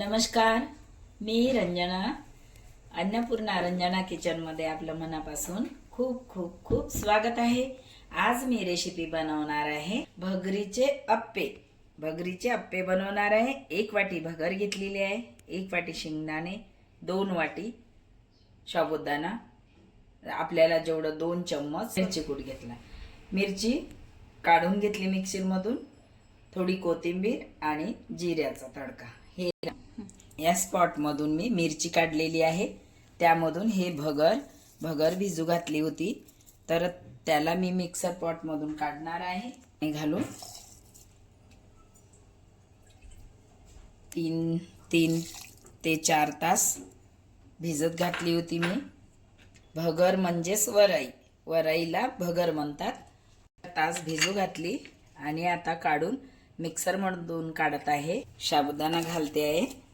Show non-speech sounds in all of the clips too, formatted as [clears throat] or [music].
नमस्कार मी रंजना अन्नपूर्णा रंजना किचनमध्ये आपलं मनापासून खूप खूप खूप स्वागत आहे. आज मी रेसिपी बनवणार आहे भगरीचे अप्पे. भगरीचे अप्पे बनवणार आहे. एक वाटी भगर घेतलेली आहे. एक वाटी शेंगदाणे दोन वाटी साबुदाणा आपल्याला जेवढं दोन चम्मच मिरची कूट घेतला. मिरची काढून घेतली मिक्सरमधून थोडी कोथिंबीर आणि जिऱ्याचा तडका. हे या स्पॉटमधून मी मिरची काढलेली आहे. त्यामधून हे भगर भगर भिजू घातली होती. तर त्याला मी मिक्सर पॉटमधून काढणार आहे. घालून. तीन तीन ते चार तास भिजत घातली होती मी. भगर म्हणजेच वराई. वराईला भगर म्हणतात. तास भिजू घातली आणि आता काढून मिक्सरमधून काढत आहे. साबुदाणा घालते आहे.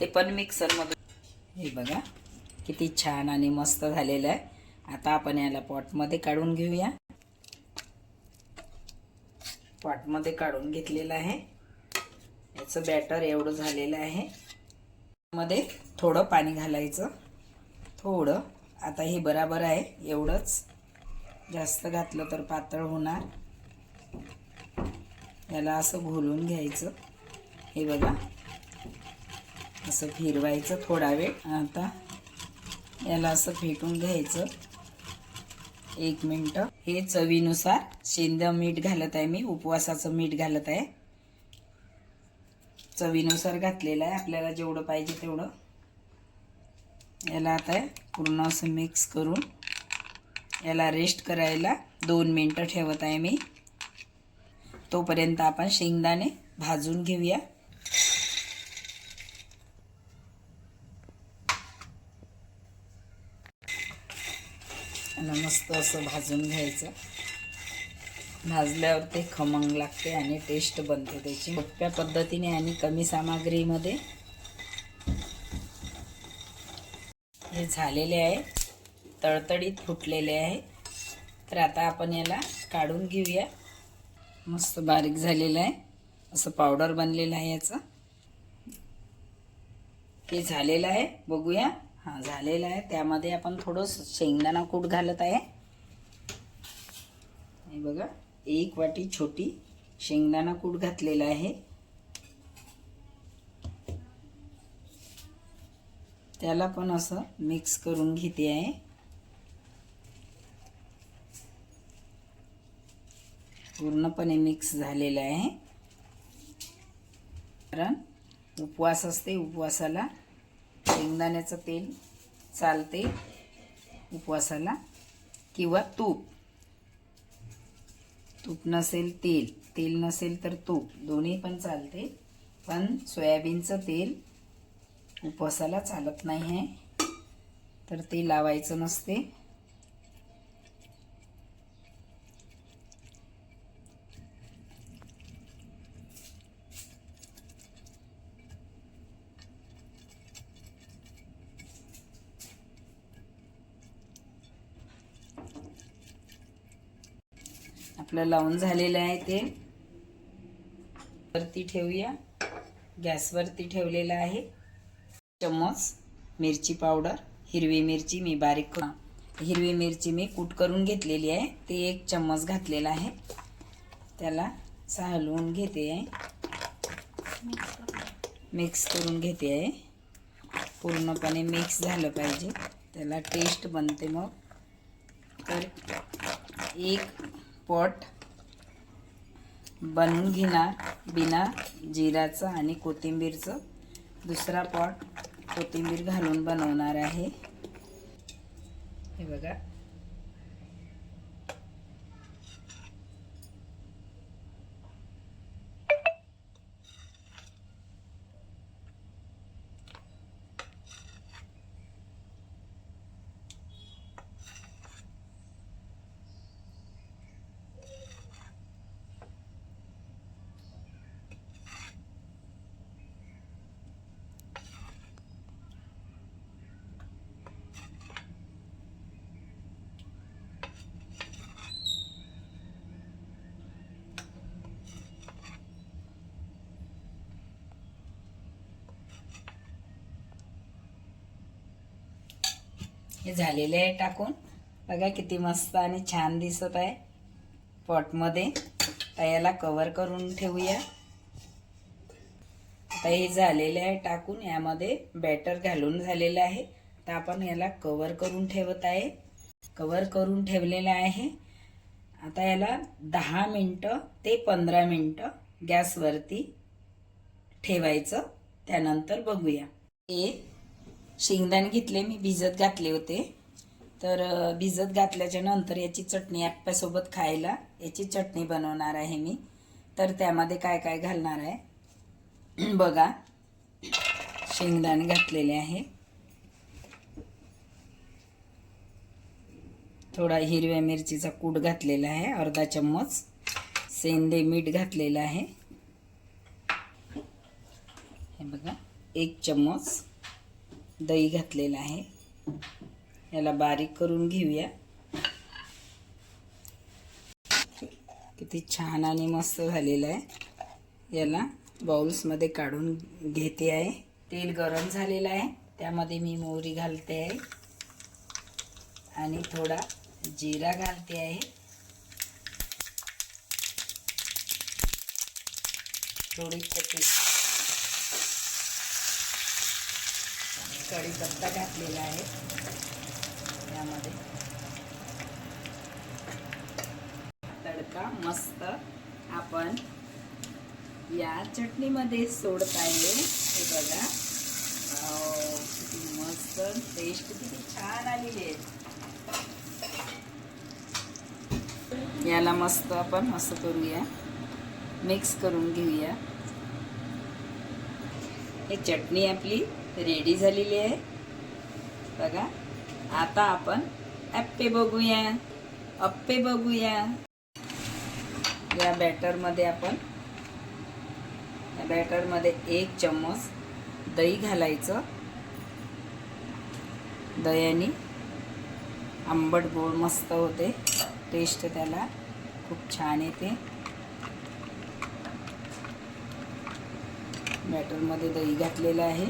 ते पण मिक्सरमधून हे बघा किती छान आणि मस्त झालेलं आहे. आता आपण याला पॉटमध्ये काढून घेऊया. पॉटमध्ये काढून घेतलेलं आहे. याचं बॅटर एवढं झालेलं आहे. मध्ये थोडं पाणी घालायचं. थोडं. आता हे बराबर आहे एवढंच. जास्त घातलं तर पातळ होणार. याला असं घोलून घ्यायचं. हे बघा. असं फिरवायचं थोडा वेळ. आता याला असं फेटून घ्यायचं. एक मिनटं. हे चवीनुसार शेंद मीठ घालत आहे मी उपवासाचं मीठ घालत आहे. चवीनुसार घातलेलं आहे आपल्याला जेवढं पाहिजे तेवढं. याला आता पूर्ण असं मिक्स करून याला रेस्ट करायला दोन मिनटं ठेवत आहे मी. तोपर्यंत आपण शेंगदाणे भाजून घेऊया. आणि मस्त असं भाजून घ्यायचं. भाजल्यावर ते खमंग लागते आणि टेस्ट बनते त्याची. सोप्या पद्धतीने आणि कमी सामग्रीमध्ये. हे झालेले आहे. तळतळीत फुटलेले आहे. तर आता आपण याला काढून घेऊया. मस्त बारीक झालेलं आहे. असं पावडर बनलेलं आहे याचं. हे झालेलं आहे. बघूया. हां झालेलं आहे. त्यामध्ये आपण थोडंसं शेंगदाणा कूट घालत आहे. हे बघा एक वाटी छोटी शेंगदाणा कूट घातलेला आहे. त्याला पण असं मिक्स करून घेते आहे. पूर्णपणे मिक्स झालेलं आहे. कारण उपवास असते उपवासाला शेंगदाण्याचं तेल चालते उपवासाला. किंवा तूप. तूप नसेल तेल. तेल नसेल तर तूप. दोन्ही पण चालते. पण सोयाबीनचं तेल उपवासाला चालत नाही आहे. तर ते लावायचं नसते. आपलं लावून झालेलं आहे ते. वरती ठेवूया. गॅसवरती ठेवलेलं आहे. चम्मच मिरची पावडर हिरवी मिरची मी बारीक करून हिरवी मिरची मी कूट करून घेतलेली आहे. ते एक चम्मच घातलेला आहे. त्याला हलवून घेते आहे. मिक्स करून घेते आहे. पूर्णपणे मिक्स झालं पाहिजे. त्याला टेस्ट बनते मग. तर एक पॉट बनवून घेणार बिना जिराचं आणि कोथिंबीरचं. दुसरा पॉट कोथिंबीर घालून बनवणार आहे. हे बघा. हे झालेले आहे टाकून. बघा किती मस्त आणि छान दिसत आहे. पॉटमध्ये तर याला कवर करून ठेवूया. आता हे झालेले आहे टाकून. यामध्ये बॅटर घालून झालेलं आहे. तर आपण याला कवर करून ठेवत आहे. कवर करून ठेवलेलं आहे. आता याला दहा मिनटं ते पंधरा मिनटं गॅसवरती ठेवायचं. त्यानंतर बघूया. हे शेंगदाणे घेतले मी भिजत घातले होते. तर भिजत घातल्याच्या नंतर याची चटणी आप्प्यासोबत खायला याची चटणी बनवणार आहे मी. तर त्यामध्ये काय काय घालणार आहे? [clears throat] बघा. शेंगदाणे घातलेले आहे. थोडा हिरव्या मिरचीचा कूट घातलेला आहे अर्धा चम्मच. सेंदे मीठ घातलेलं आहे. हे बघा एक चम्मच. दही घातलेलं आहे. याला बारीक करून घेऊया. किती छान आणि मस्त झालेलं आहे. याला बाउल्समध्ये काढून घेते आहे. तेल गरम झालेलं आहे. त्यामध्ये मी मोहरी घालते आहे. आणि थोडा जिरा घालते आहे. थोडी चटणी. कढीपत्ता घातलेला आहे. यामध्ये. तडका मस्त आपण या चटणीमध्ये सोडता येईल हे बघा. किती मस्त टेस्ट किती छान आलेली आहे. याला मस्त आपण असं करूया. मिक्स करून घेऊया. हे चटणी आपली रेडी झालेली आहे. बघा आता आपण अप्पे बघूया. अप्पे बघूया. या बॅटरमध्ये आपण या बॅटरमध्ये एक चम्मच दही घालायचं. दह्याने आंबट गोड मस्त होते. टेस्ट त्याला खूप छान येते. बॅटरमध्ये दही घातलेलं आहे.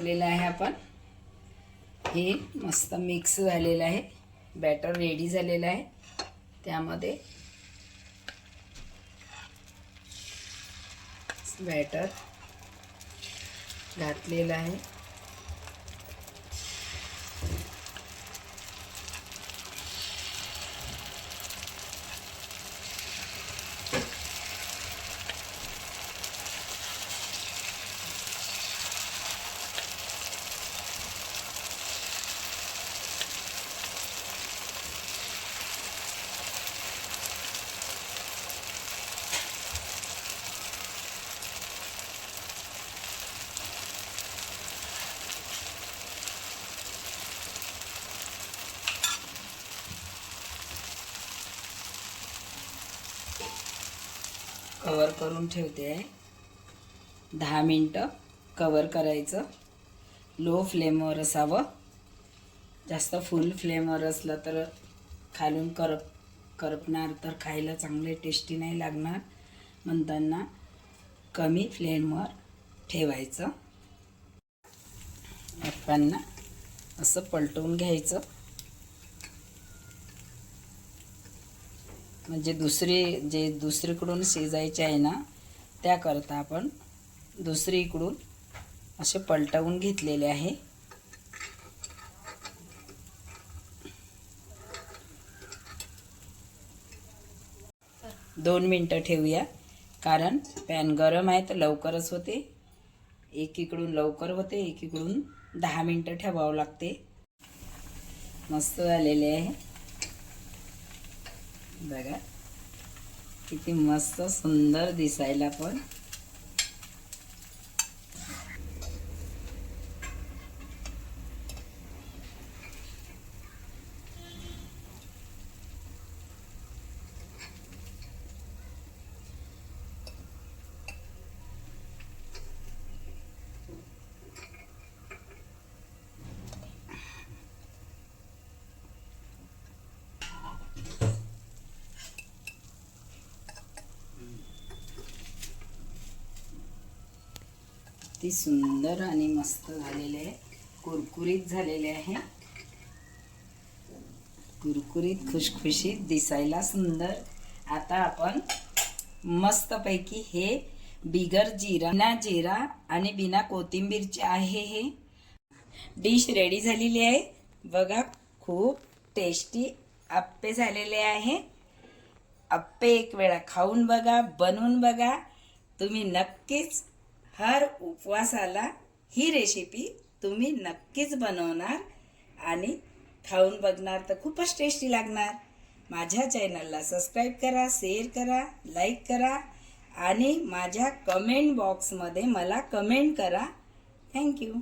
ठेवलेलं आहे आपण. हे मस्त मिक्स झालेलं आहे. बॅटर रेडी झालेलं आहे. त्यामध्ये बॅटर घातलेलं आहे. कवर करून ठेवते. आहे दहा मिनटं कवर करायचं. लो फ्लेमवर असावं. जास्त फुल फ्लेमवर असलं तर खालून करप करपणार तर खायला चांगले टेस्टी नाही लागणार. म्हणताना कमी फ्लेमवर ठेवायचं. अप्पांना असं पलटवून घ्यायचं. म्हणजे दुसरी जे दुसरीकडून शिजायचे आहे ना त्याकरता आपण दुसरीकडून असे पलटवून घेतलेले आहे. दोन मिनटं ठेवूया कारण पॅन गरम आहे तर लवकरच होते. एकीकडून लवकर होते एकीकडून दहा मिनटं ठेवावं लागते. मस्त झालेले आहे. बघा. किती मस्त सुंदर दिसायला पण. किती सुंदर आणि मस्त झालेले आहे. कुरकुरीत झालेले आहे. कुरकुरीत खुशखुशीत दिसायला सुंदर. आता आपण मस्तपैकी हे बिगर जिरा बिना जिरा आणि बिना कोथिंबीरचे आहे हे. डिश रेडी झालेली आहे. बघा खूप टेस्टी आप्पे झालेले आहे. आप्पे एक वेळा खाऊन बघा बनवून बघा. तुम्ही नक्कीच हर उपवासाला ही रेसिपी तुम्ही नक्कीच बनवणार आणि खाऊन बघणार तर खूपच टेस्टी लागणार. माझ्या चॅनलला सबस्क्राईब करा शेअर करा लाईक करा आणि माझ्या कमेंट बॉक्समध्ये मला कमेंट करा. थँक्यू